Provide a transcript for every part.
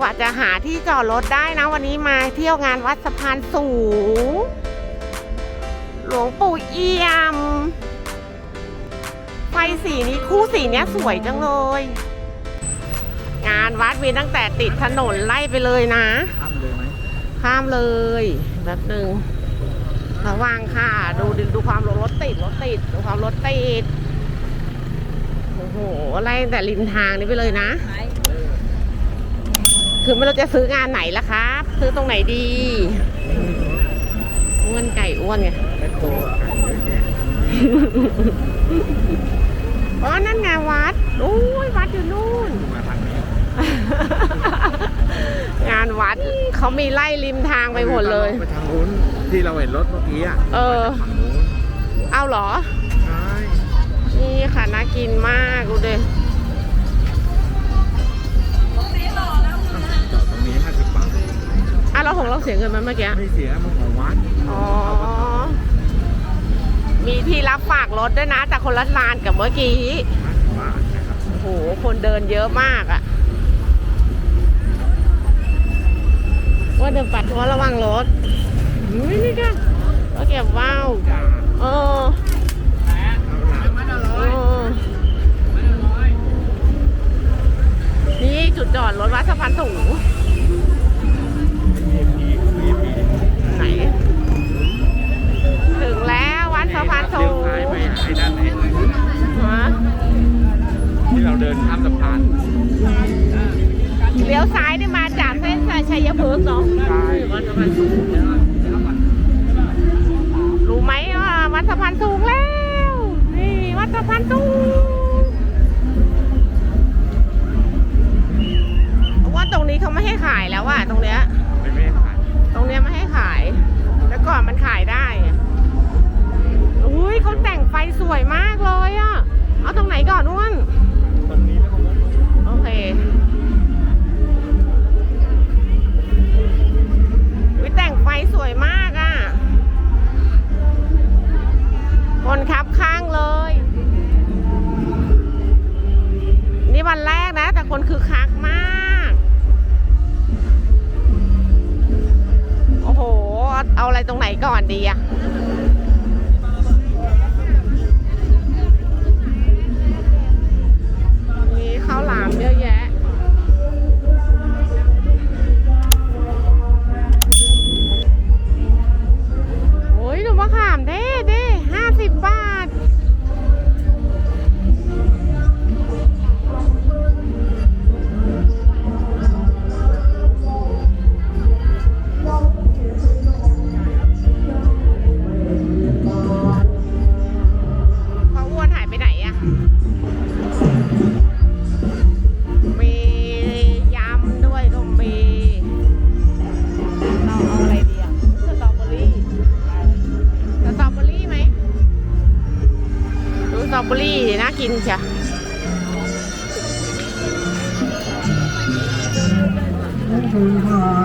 กว่าจะหาที่จอดรถได้นะ วันนี้มาเที่ยวงานวัดสะพานสูง หลวงปู่เอี่ยม ไฟสีนี้คู่สีเนี้ยสวยจังเลย งานวัดมีตั้งแต่ติดถนนไล่ไปเลยนะ ข้ามเลยไหมข้ามเลยแบบหนึ่งระวังค่ะ ดูดูดูความรถติดรถติดดูความรถติดโอ้โหไล่ตั้งแต่ริมทางนี้ไปเลยนะ คือไม่รู้จะซื้องานไหนละครับ ซื้อตรงไหนดีอ้วนไก่อ้วนไงแมคโครอะเยอะแยะอ๋อ นั่นไงวัดโอ้ยวัดอยู่นู่นมาทางนี้งานวัดเขามีไล่ริมทางไปหมดเลย ไปทางนู้นที่เราเห็นรถเมื่อกี้อะเออไปทางนู้นเอาเหรอ ใช่ นี่ค่ะน่ากินมากดูดิจอด อะเราของเราเสียเงินไหมเมื่อกี้ ไม่เสียมันของวัดอ๋อ มีที่รับฝากรถด้วยนะ แต่คนละลานกับเมื่อกี้50บาทนะครับโอ้โห คนเดินเยอะมากอะว่าเดินปัดว่าระวังรถอุ้ยนี่กันก็เก็บว่าวจ้าเออเอาหลังเออ นี่จุดจอดรถวัดสะพานสูง นข้ามสะพานเลี้ยวซ้ายนี่มาจากเส้นชัยพฤกษ์เนาะใช่วัดสะพานสูงรู้ไหมว่าวัดสะพานสูงแล้วนี่วัดสะพานสูงว่าตรงนี้เขาไม่ให้ขายแล้วอะตรงเนี้ยไม่ไม่ขายตรงเนี้ยไม่ให้ขาย แล้วก่อนมันขายได้อุ้ยเขาแต่งไฟสวยมากเลยอะเอาตรงไหนก่อนอ้วนตรงนี้ วิแต่งไฟสวยมากอะ่ะ คนขับข้างเลย นี่วันแรกนะ แต่คนคือคักมาก โอ้โห เอาอะไรตรงไหนก่อนดีอะมี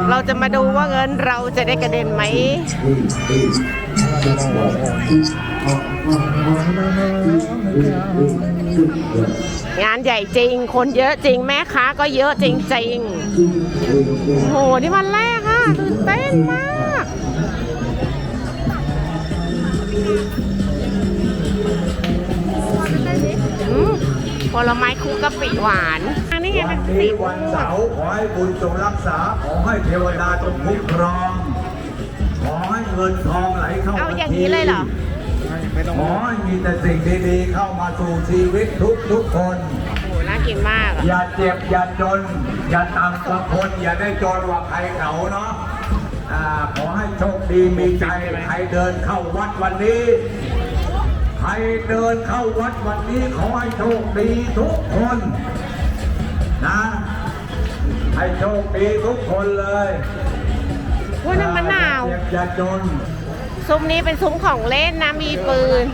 เราจะมาดูว่าเงินเราจะได้กระเด็นไหมงานใหญ่จริง คนเยอะจริง แม่ค้าก็เยอะจริงๆโอ้โห นี่วันแรกอะตื่นเต้นมาก ผลไม้คุกกะปิหวานอันนี้ไงวัเป็นนสีนี้ม่ววันงเสาร์ขอให้บุญจงรักษา ขอให้เทวดาจงคุ้มครอง ขอให้เงินทองไหลเข้าเอาบัญอย่างชีนี้เลยเหรอ ไม่ต้องขอให้มีแต่สิ่งดีๆเข้ามาสู่ชีวิตทุกทุกๆคน โอ้โหน่ากินมากอะอย่าเจ็บอย่าจน อย่าต่ำกว่าคนอย่าได้จนกว่าใครเขาเนาะอ่าขอให้โชคดีมีใจใครเดินเข้าวัดวันนี้ใค รเดินเข้าวัดวันนี้ขอให้โชคดีทุกคนนะให้โชคดีทุกคนเลยอุ้ยนั่นมะนาวอย่าเจ็บอย่าจนซุ้มนี้เป็นซุ้มของเล่นนะมีปืน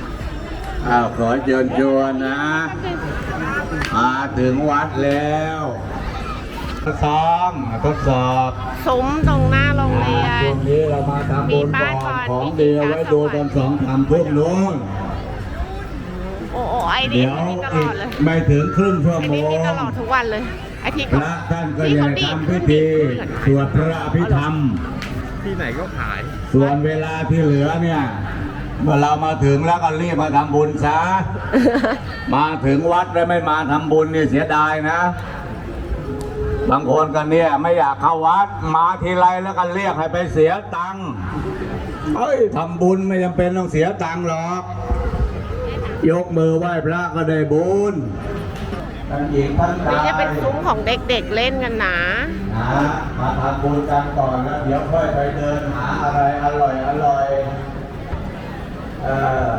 อ้าวขอเชิญชวนนะมาถึงวัดแล้วทดสอบทดสอบซุ้มตรงหน้าโรงเรียช่นวงนี้เรามาทำบุญก่อนของดีเอาไว้ดูตอนสองทำทุ่มนู้นโอ้โหไอ เดียเดี๋ยวมีตลอีอกดเลยไม่ถึงครึ่งชั่วไอโมเดียมีงตลอดทุกวันเลยไอ้ที่พเขาระท่านก็ที่จะเขาดีดทำพิธีสวดพระอภิธรรม ที่ไหนก็ขาย ส่วนเวลาที่เหลือเนี่ยเมื่อเรามาถึงแล้วก็รีบมาทำบุญซะ มาถึงวัดแล้วไม่มาทำบุญเนี่ยเสียดายนะ บางคนกันเนี่ยไม่อยากเข้าวัด มาทีไรแล้วก็เรียกให้ไปเสียตังค์เฮ้ยทำบุญไม่จำเป็นต้องเสียตังค์หรอก ยกมือไหว้พระก็ได้บุญทั้งหญิงทั้งชานี่ยจะเป็นซุ้มของเด็กๆเล่นกันนะนะมาทำบุญกันก่อนแล้วเดี๋ยวค่อยไปเดินหาอะไรอร่อยอร่อยเออ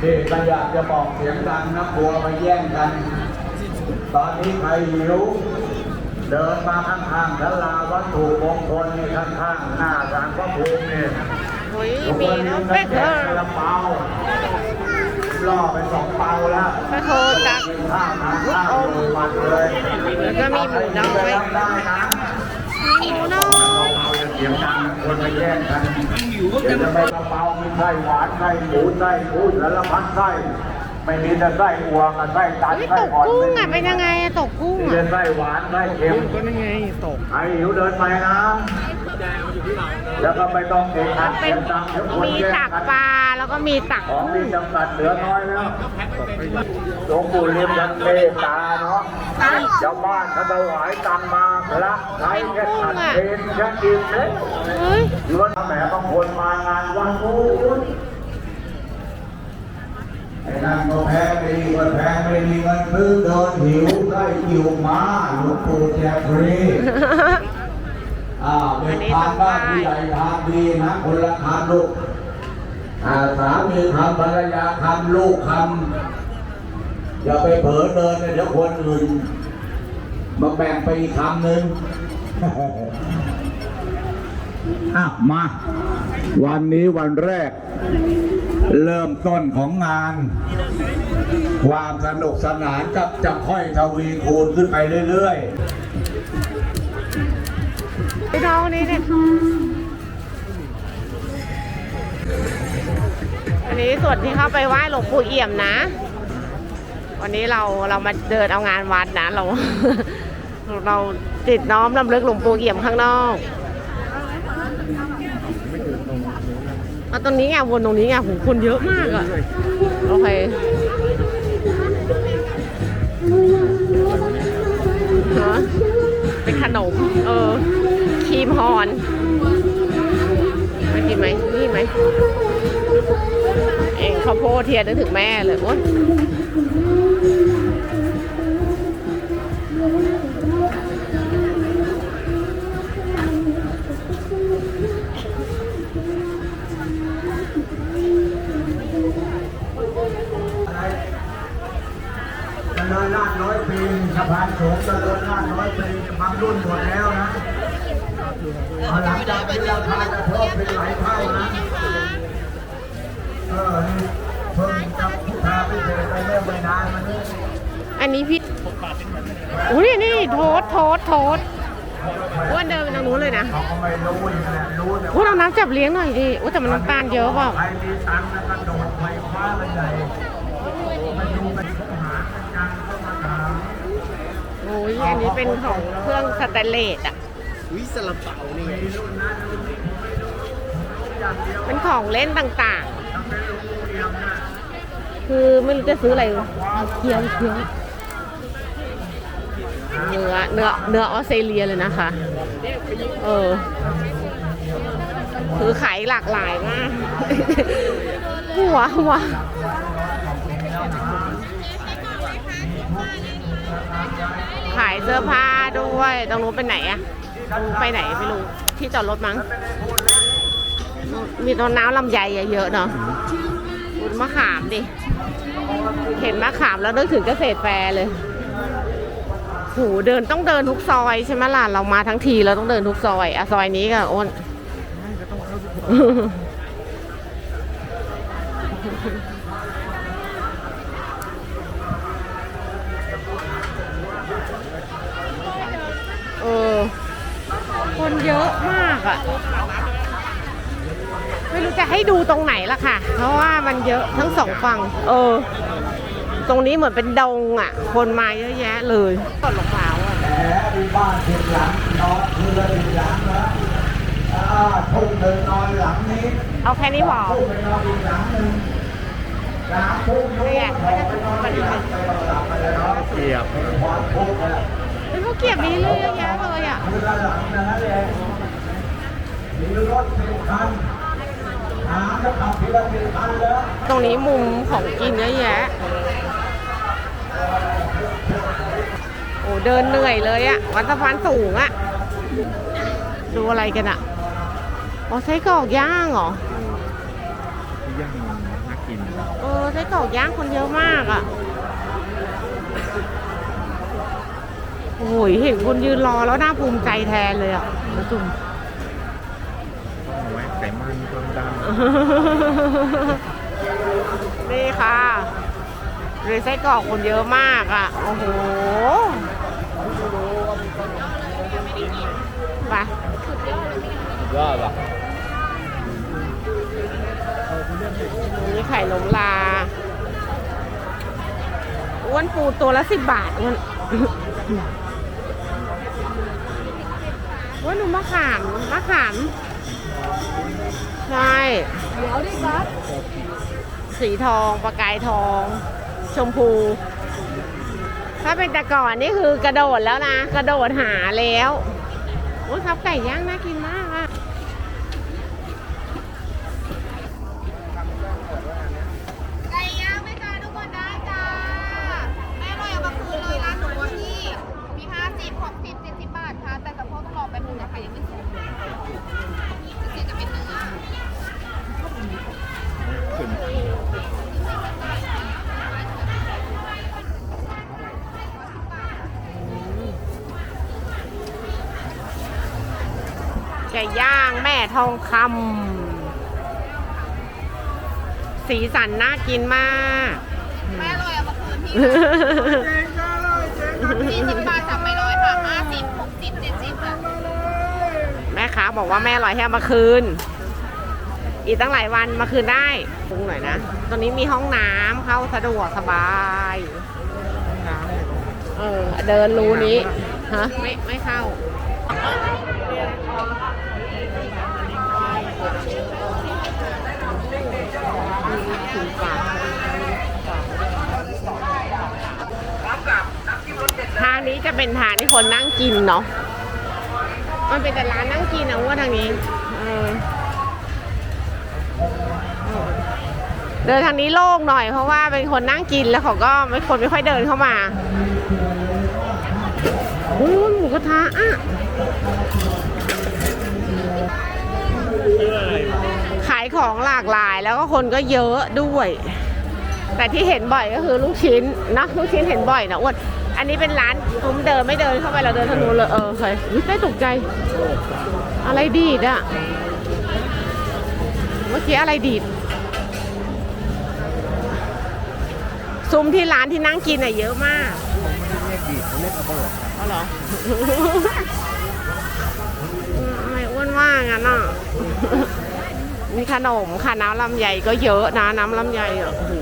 ที่ก็อยากจะบอกเสียงดังนะกลัวไปแย่งกัน ตอนนี้ใครหิว เดินมาข้างๆศาลาวัตถุมงคลนี่ข้างๆหน้าศาลพระภูมินี่ เฮ้ย มีน้องเป๊กแจเอกอละเปา ล่อไปสองเปาแล้วพระโทจักกินข้าวทานข้าวอยู่มันเลยแล้วก็มีหมูน้อยไปรับได้นะมีหมูน้อยเอาเสียงดังคนมาแย่งกันเดี๋ยวจะไปกระเป๋ามีไส้หวานไส้หมูไส้พูดสารพัดไส้ไม่มีแต่ไส้อัวกับไส้ตันเฮ้ยไส้ตกอ่อนกุ้งอะเป็นยังไงอะตกกุ้งมีแต่อะไส้หวานไส้เค็มก็นั่นไงตกใครหิวเดินไปนะ แล้วก็ไม่ต้องเกะกะเป็เสีนยงดังเดี๋ยวคนมีแย่งตักกันปลาแล้วก็มีตักของกุ้มีงจำกัดเหลือน้อยแล้วหลวงปู่เรียมยันเมตตาเนาะชาวบ้านเขาถวายตังค์มาละใช้แค่ขัดเพนแค่กินเล็กเฮ้ยล้วนแหมบางคนมางานวันนู้นไอ้นั่นก็แพ้ไม่ดีก็แพ้ไม่ดีเงินซื้อเดินหิวได้หิวมาหลวงปู่แจกฟรีอ่า เด็กทานได้ผู้ใหญ่ทานดีนะคนละทานลูกอ่าสามีทำภรรยาทำลูกทำอย่าไปเผลอเดินเลยเดี๋ยวคนอื่นมาแบ่งไปอีกคำหนึ่งอะมา วันนี้วันแรก เริ่มต้นของงาน ความสนุกสนานกับจะค่อยทวีคูณขึ้นไปเรื่อย ไปดูนี่เนี่ยอันนี้ส่วนที่เข้าไปไหว้หลวงปู่เอี่ยมนะ วันนี้เราเรามาเดินเอางานวัดนะเรา เราติดน้อมลำลึกหลวงปู่เอี่ยมข้างนอกเอาตรงนี้ไงวนตรงนี้ไงโหคนเยอะมากอะโอเคฮะเป็นขนม เออ มฮอนมากินไหมนี่ไหม เองข้าวโพดเทียนนึกถึงแม่เลยโอ๊ยๆเจริญราชน้อยปีสะพานสูงเจริญราชน้อยปีบางรุ่นหมดแล้วนะ เอาหลังจากนี้ราคาจะเพิ่มเป็นหลายเท่านะเออนี่เพิ่งจะพุทธาพิเศษไปเมื่อไม่นานมานี้อันนี้พี่อุ้ยนี่โทษโทษโทษอ้วนเดินไปทางนู้นเลยนะเขาก็ไม่รู้อีกแหละรู้แต่อุ้ยเราน้ำจับเลี้ยงหน่อยดิอุ้ยแต่มันน้ำตาลเยอะเปล่าใครมีตังค์แล้วก็โดดไฟฟ้ามันใหญ่มันดูเป็นข้หาเป็นการเข้ามาถาม โอ้ยอันนี้เป็นของเครื่องสแตนเลสอะ วิสลับเปานี่เป็นของเล่นต่างๆ คือไม่รู้จะซื้ออะไรเคี้ยวเคี้ยวเนื้อเนื้อเนื้อออสเตรเลียเลยนะคะ เออ คือขายหลากหลายมากหัวหัวขายเสื้อผ้าด้วยตรงนู้นไปไหนอะ ไปไหนไม่รู้ ที่จอดรถมั้ง มีต้นน้ำลำไยเยอะเนาะคุณมะขามดิ เห็นมะขามแล้วนึกถึงเกษตรแฟร์เลยหูเดินต้องเดินทุกซอยใช่ไหมล่ะ เรามาทั้งทีเราต้องเดินทุกซอยอะซอยนี้ก็อ้น เออ คนเยอะมากอะไม่รู้จะให้ดูตรงไหนละค่ะ เพราะว่ามันเยอะทั้งสองฝั่ง เออ ตรงนี้เหมือนเป็นดงอะคนมาเยอะแยะเลยต้นมะพร้าวอะแหมมีบ้านสิบหลังนอนคือละสิบหลังนะอ่าทุ่งหนึ่งนอนหลังนี้ เอาแค่นี้พอทุ่งไปนอนอีกหลังหนึ่งสามทุ่มนี่ไงเขาจะทุบมันอีกหลับไปเลยเนาะเกียบ เป็นพวกเกียบนี้เลยเยอะแยะเลยอะคือละหลังนะเองมีรถสิบคันหาจะขับทีละสิบคันแล้วตรงนี้มุมของกินเยอะแยะ โอ้เดินเหนื่อยเลยอะวัดสะพานสูงอะดูอะไรกันอะอ๋อไส้กรอกย่างเหรอที่ย่างน่ากิน เออไส้กรอกย่างคนเยอะมากอะ โอ้ยเห็นคนยืนรอแล้วน่าภูมิใจแทนเลยอะนะจุ่มต้องเอาไว้ไขมันความดันนี่ค่ะเรือไส้กรอกคนเยอะมากอะโอ้โหไปยอดอะนี่ไข่นมลาอ้วนปูตัวละสิบบาทอ้วนอ้ ว่าหนูมะขามมะขามใช่เดี๋ยวดิครับ สีทองประกายทอง ชมพู ถ้าเป็นแต่ก่อนนี่คือกระโดดแล้วนะ กระโดดหาแล้วโอ้ยครับไก่ย่างน่ากิน ย่างแม่ทองคำสีสันน่ากินมาก แม่อร่อยเอามาคืนพี่ยี่สิบบาทสามใบร้อยค่ะห้าสิบหกสิบเจ็ดสิบค่ะแม่ค้าบอกว่าแม่อร่อยให้เอามาคืน อีกตั้งหลายวันมาคืนได้ปรุงหน่อยนะตรงนี้มีห้องน้ำเข้าสะดวกสบายเออเดินรูนี้ฮะไม่ไม่เข้า ทางนี้จะเป็นทางที่คนนั่งกินเนาะ มันเป็นแต่ร้านนั่งกินนะว่าทางนี้ เออเดินทางนี้โล่งหน่อยเพราะว่าเป็นคนนั่งกินแล้วเขาก็ไม่คนไม่ค่อยเดินเข้ามาโอ้ยหมูกระทะอะขายของหลากหลายแล้วก็คนก็เยอะด้วย แต่ที่เห็นบ่อยก็คือลูกชิ้นนะลูกชิ้นเห็นบ่อยนะอ้วน นนี้เป็นร้านซุ้มเดินไม่เดินเข้าไปเราเดินทางนู้นเลยเออเคยอุ๊ยได้ตกใจ อะไรดีดอะเมื่อกี้อะไรดีดซุ้มที่ร้านที่นั่งกินอะเยอะมากเขาไม่ได้เรียกดีดเขาเรียกระเบิดอ๋อเหรอทำไมอ้วนว่างั้นอะมีขนมค่ะน้ำลำไยก็เยอะนะน้ำลำไยอะโอ้โห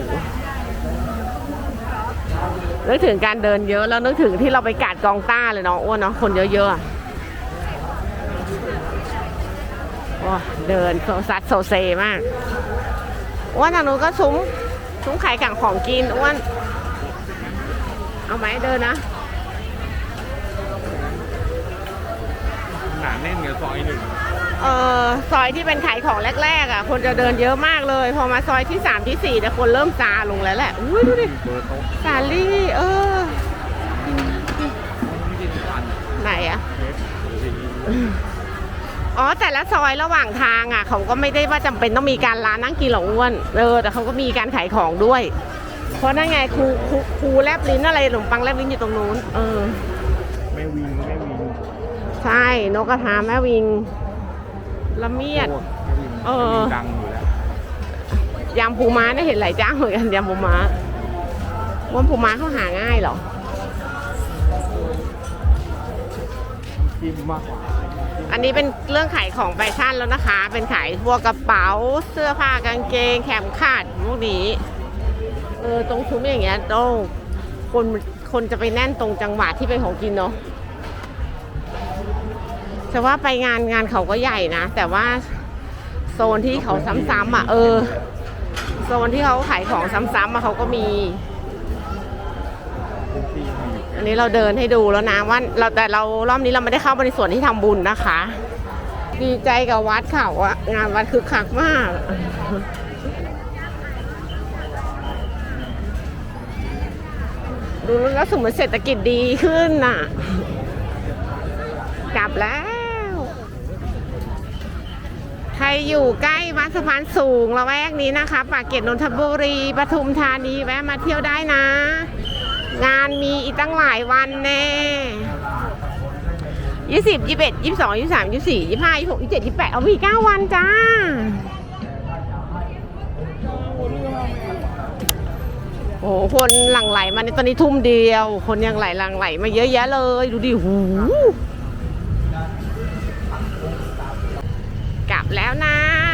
นึกถึงการเดินเยอะแล้วนึกถึงที่เราไปกาดกองต้าเลยเนาะอ้วนเนาะคนเยอะๆอะโอ้ยเดินโซซัดโซเซมากอ้วนทางนู้นก็ซุ้มซุ้มขายกังของกินอ้วนเอาไหมเดินนะหนาแน่นกับซอยหนึ่ง เออซอยที่เป็นขายของแรกๆอะ คนจะเดินเยอะมากเลย พอมาซอยที่สามที่สี่เนี่ยคนเริ่มซาลงแล้วแหละอุ้ยดูดิเบอร์โต๊ะสาลี่เออไม่กินทันไหนอะเค้กหรืออ๋อแต่ละซอยระหว่างทางอะ เขาก็ไม่ได้ว่าจำเป็นต้องมีการร้านนั่งกินหรอกอ้วนเออแต่เขาก็มีการขายของด้วย เพราะนั่นไงครูครูครูแลบลิ้นอะไรขนมปังแลบลิ้นอยู่ตรงนู้น เออ แม่วิงแม่วิง ใช่นกกระทาแม่วิง ละเมียดโอ้แม่วิงเออแม่วิงดังอยู่แล้วยำปูม้าเนี่ยเห็นหลายเจ้าเหมือนกันยำปูม้าว่าปูม้าเขาหาง่ายเหรอจิ้มมากกว่าอันนี้เป็นเรื่องขายของแฟชั่นแล้วนะคะ เป็นขายพวกกระเป๋าเสื้อผ้ากางเกง แขมขาดพวกนี้เออตรงซุ้มอย่างเงี้ยต้องคนคนจะไปแน่นตรงจังหวะที่เป็นของกินเนาะ จะว่าไปงานงานเขาก็ใหญ่นะ แต่ว่าโซนที่เขาซ้ำๆอะ เออ โซนที่เขาขายของซ้ำๆอะเขาก็มี อันนี้เราเดินให้ดูแล้วนะว่าเราแต่เรารอบนี้เราไม่ได้เข้าไปในส่วนที่ทำบุญนะคะ ดีใจกับวัดเขาอะงานวัดคือคักมากดูแล้วสมมติเศรษฐกิจดีขึ้นน่ะ กลับแล้ว ใคร อยู่ใกล้วัดสะพานสูงละแวกนี้นะคะปากเกร็ดนนทบุรีปทุมธานีแวะมาเที่ยวได้นะ งานมีอีกตั้งหลายวันแน่ยี่สิบยี่สิบเอ็ดยี่สิบสองยี่สิบสามยี่สิบสี่ยี่สิบห้ายี่สิบหกยี่สิบเจ็ดยี่สิบแปดเอามีเก้าวันจ้าโอ้โหคนหลั่งไหลมาในตอนนี้ทุ่มเดียว คนยังไหลหลั่งไหลมาเยอะแยะเลย ดูดิหู แล้วนะ